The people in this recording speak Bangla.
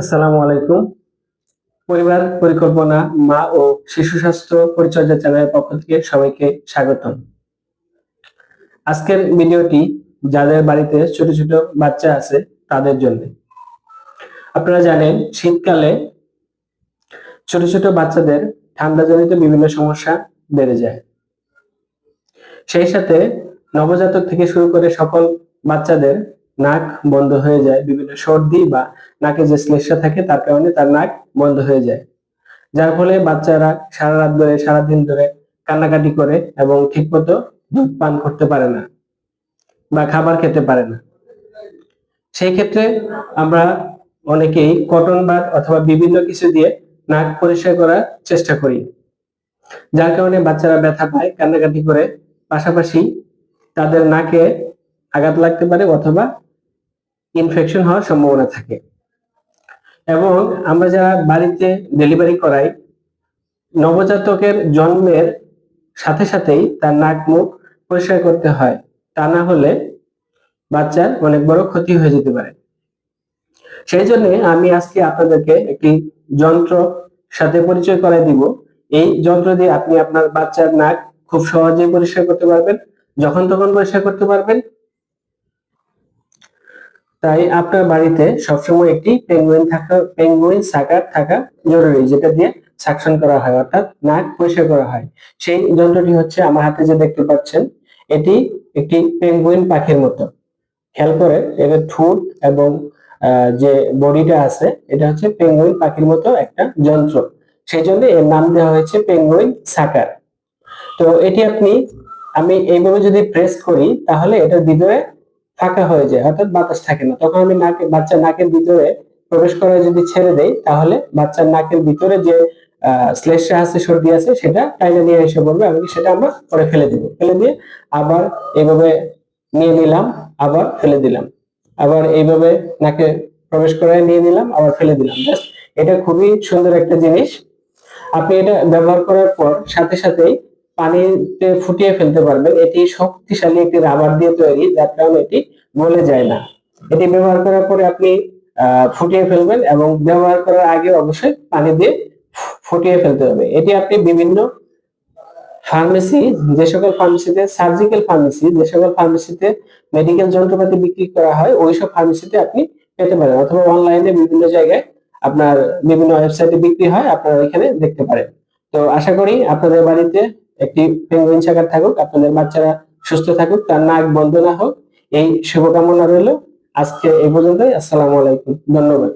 আসসালামু আলাইকুম। পরিবার, পরিকল্পনা, মা ও শিশু স্বাস্থ্য পরিচর্যা চ্যানেলের পক্ষ থেকে সবাইকে স্বাগতম। আজকের ভিডিওটি যাদের বাড়িতে ছোট ছোট বাচ্চা আছে তাদের জন্য। আপনারা জানেন, শীতকালে ছোট ছোট বাচ্চাদের ঠান্ডাজনিত বিভিন্ন সমস্যা বেড়ে যায়। সেই সাথে নবজাতক থেকে শুরু করে সকল বাচ্চাদের নাক বন্ধ হয়ে যায়, বিভিন্ন সর্দি বা নাকে যে শ্লেষ্মা থাকে তার কারণে তার নাক বন্ধ হয়ে যায়। যার ফলে বাচ্চারা সারা রাত ধরে, সারাদিন ধরে কান্নাকাটি করে এবং ঠিকমতো দুধ পান করতে পারে না বা খাবার খেতে পারে না। সেই ক্ষেত্রে আমরা অনেকেই কটন বাদ অথবা বিভিন্ন কিছু দিয়ে নাক পরিষ্কার করার চেষ্টা করি, যার কারণে বাচ্চারা ব্যথা পায়, কান্নাকাটি করে। পাশাপাশি তাদের নাকে আঘাত লাগতে পারে অথবা ইনফেকশন হওয়ার সম্ভাবনা থাকে। এবং আমরা যারা বাড়িতে ডেলিভারি করাই, নবজাতকের জন্মের সাথে সাথেই তার নাক মুখ পরিষ্কার করতে হয়। তা না হলে বাচ্চার অনেক বড় ক্ষতি হয়ে যেতে পারে। সেই জন্য আমি আজকে আপনাদেরকে একটি যন্ত্র সাথে পরিচয় করাই দিব। এই যন্ত্র দিয়ে আপনি আপনার বাচ্চার নাক খুব সহজেই পরিষ্কার করতে পারবেন, যখন তখন পরিষ্কার করতে পারবেন তাই আপনার বাড়িতে সবসময় একটি পেঙ্গুইন থাকা পেঙ্গুইন সাকার থাকা জরুরি, যেটা দিয়ে সাকশন করা হয়, অর্থাৎ নাক পরিষ্কার করা হয়। সেই যন্ত্রটি হচ্ছে আমার হাতে যে দেখতে পাচ্ছেন, এটি একটি পেঙ্গুইন পাখির মতো। খেয়াল করে, এর ঠোঁট এবং যে বডিটা আছে, এটা হচ্ছে পেঙ্গুইন পাখির মতো একটা যন্ত্র। সেই জন্য এর নাম দেওয়া হয়েছে পেঙ্গুইন সাকার তো এটি আপনি, আমি এইভাবে যদি প্রেস করি, তাহলে এটার ভিতরে ফাঁকা হয়ে যায়, অর্থাৎ বাতাস থাকে না। তখন আমি নাকে, বাচ্চার নাকের ভিতরে প্রবেশ করে যদি ছেড়ে দেই, তাহলে বাচ্চার নাকের ভিতরে যে শ্লেষ্মা আছে সর্দি আছে, সেটা টাইনে নিয়ে এসে পড়বে আমি সেটা আমরা পরে ফেলে দিব। ফেলে দিয়ে আবার এইভাবে নিয়ে নিলাম, আবার ফেলে দিলাম। আবার এইভাবে নাকে প্রবেশ করায় নিয়ে নিলাম, আবার ফেলে দিলাম। জাস্ট এটা খুবই সুন্দর একটা জিনিস। আপনি এটা ব্যবহার করার পর সাথে সাথেই পানিতে ফুটিয়ে ফেলতে পারবেন। এটি শক্তিশালী একটি রাবার দিয়ে তৈরি, যার কারণে এটি গলে যায় না। এটি ব্যবহার করার পরে আপনি ফুটিয়ে ফেলবেন এবং ব্যবহার করার আগে অবশ্যই পানি দিয়ে ফুটিয়ে ফেলতে হবে। এটি আপনি বিভিন্ন ফার্মেসি যে সকল ফার্মেসিতে সার্জিক্যাল ফার্মেসি যে সকল ফার্মেসিতে মেডিকেল যন্ত্রপাতি বিক্রি করা হয় ওইসব ফার্মেসিতে আপনি পেতে পারেন। অথবা অনলাইনে বিভিন্ন জায়গায় আপনার বিভিন্ন ওয়েবসাইটে বিক্রি হয়, আপনারা এখানে দেখতে পারেন। তো আশা করি আপনাদের বাড়িতে একটি পেঙ্গুইন শাখার থাকুক, আপনাদের বাচ্চারা সুস্থ থাকুক, তার নাক বন্ধ না হোক, এই শুভকামনা রইল। আজকে এই পর্যন্তই, আসসালামু আলাইকুম, ধন্যবাদ।